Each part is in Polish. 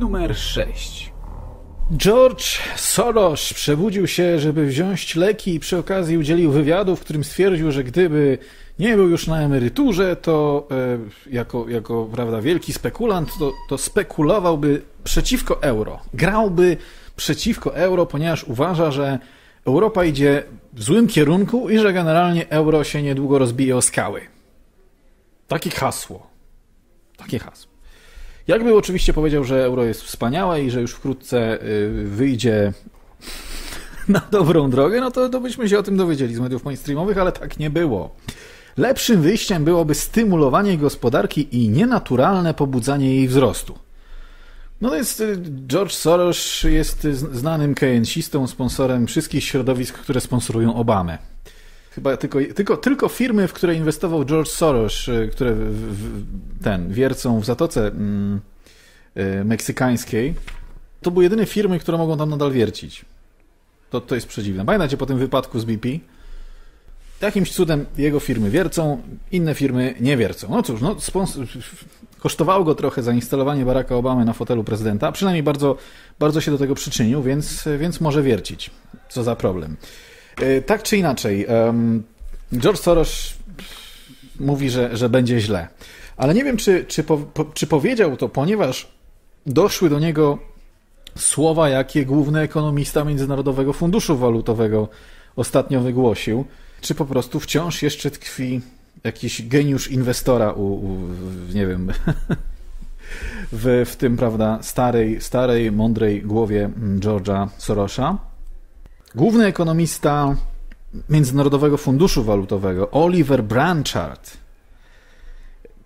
Numer 6. George Soros przebudził się, żeby wziąć leki i przy okazji udzielił wywiadu, w którym stwierdził, że gdyby nie był już na emeryturze, to e, jako, jako prawda, wielki spekulant, to, to spekulowałby przeciwko euro. Grałby przeciwko euro, ponieważ uważa, że Europa idzie w złym kierunku i że generalnie euro się niedługo rozbije o skały. Takie hasło. Takie hasło. Jakby oczywiście powiedział, że euro jest wspaniałe i że już wkrótce y, wyjdzie na dobrą drogę, no to, to byśmy się o tym dowiedzieli z mediów mainstreamowych, ale tak nie było. Lepszym wyjściem byłoby stymulowanie gospodarki i nienaturalne pobudzanie jej wzrostu. No to jest, y, George Soros jest znanym keynesistą, sponsorem wszystkich środowisk, które sponsorują Obamę. Chyba tylko, tylko, tylko firmy, w które inwestował George Soros, y, które w, w, ten, wiercą w Zatoce mm, y, Meksykańskiej, to były jedyne firmy, które mogą tam nadal wiercić. To, to jest przedziwne. Pamiętacie po tym wypadku z BP? Jakimś cudem jego firmy wiercą, inne firmy nie wiercą. No cóż, no, kosztowało go trochę zainstalowanie Baracka Obamy na fotelu prezydenta, a przynajmniej bardzo, bardzo się do tego przyczynił, więc, więc może wiercić. Co za problem. E, tak czy inaczej, George Soros mówi, że, że będzie źle. Ale nie wiem, czy, czy, po, czy powiedział to, ponieważ doszły do niego słowa, jakie główny ekonomista Międzynarodowego Funduszu Walutowego ostatnio wygłosił, czy po prostu wciąż jeszcze tkwi jakiś geniusz inwestora u, u nie wiem, w, w tym, prawda, starej, starej, mądrej głowie George'a Sorosa. Główny ekonomista Międzynarodowego Funduszu Walutowego, Oliver Branchard,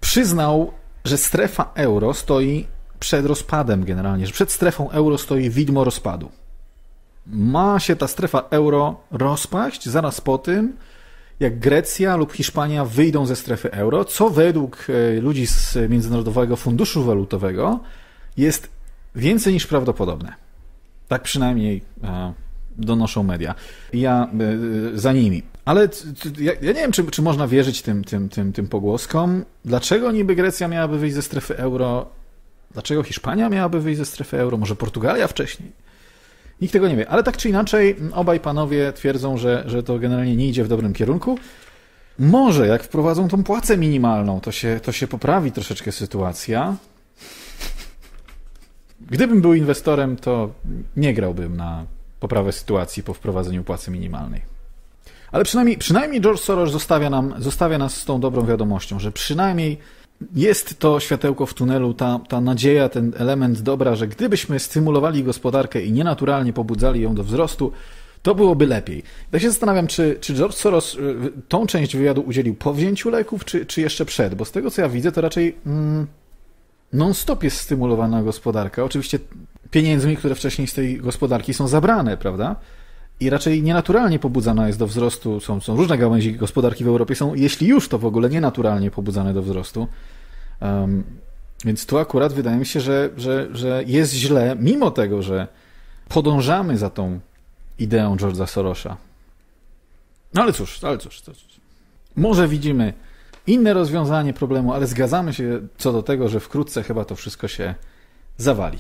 przyznał, że strefa euro stoi przed rozpadem generalnie, że przed strefą euro stoi widmo rozpadu. Ma się ta strefa euro rozpaść zaraz po tym, jak Grecja lub Hiszpania wyjdą ze strefy euro, co według e, ludzi z Międzynarodowego Funduszu Walutowego jest więcej niż prawdopodobne. Tak przynajmniej e, donoszą media. Ja e, za nimi. Ale ja, ja, nie wiem, czy, czy można wierzyć tym, tym, tym, tym pogłoskom. Dlaczego niby Grecja miałaby wyjść ze strefy euro? Dlaczego Hiszpania miałaby wyjść ze strefy euro? Może Portugalia wcześniej? Nikt tego nie wie. Ale tak czy inaczej, obaj panowie twierdzą, że, że to generalnie nie idzie w dobrym kierunku. Może jak wprowadzą tą płacę minimalną, to się, to się poprawi troszeczkę sytuacja. Gdybym był inwestorem, to nie grałbym na poprawę sytuacji po wprowadzeniu płacy minimalnej. Ale przynajmniej, przynajmniej George Soros zostawia, nam, zostawia nas z tą dobrą wiadomością, że przynajmniej jest to światełko w tunelu, ta, ta nadzieja, ten element dobra, że gdybyśmy stymulowali gospodarkę i nienaturalnie pobudzali ją do wzrostu, to byłoby lepiej. Ja się zastanawiam, czy, czy George Soros y, tą część wywiadu udzielił po wzięciu leków, czy, czy jeszcze przed, bo z tego co ja widzę, to raczej mm, non-stop jest stymulowana gospodarka. Oczywiście pieniędzmi, które wcześniej z tej gospodarki są zabrane, prawda? I raczej nienaturalnie pobudzana jest do wzrostu. Są, są różne gałęzi gospodarki w Europie, są, jeśli już, to w ogóle nienaturalnie pobudzane do wzrostu. Um, więc tu akurat wydaje mi się, że, że, że jest źle, mimo tego, że podążamy za tą ideą George'a Sorosa. No ale cóż, ale cóż, cóż. Może widzimy inne rozwiązanie problemu, ale zgadzamy się co do tego, że wkrótce chyba to wszystko się zawali.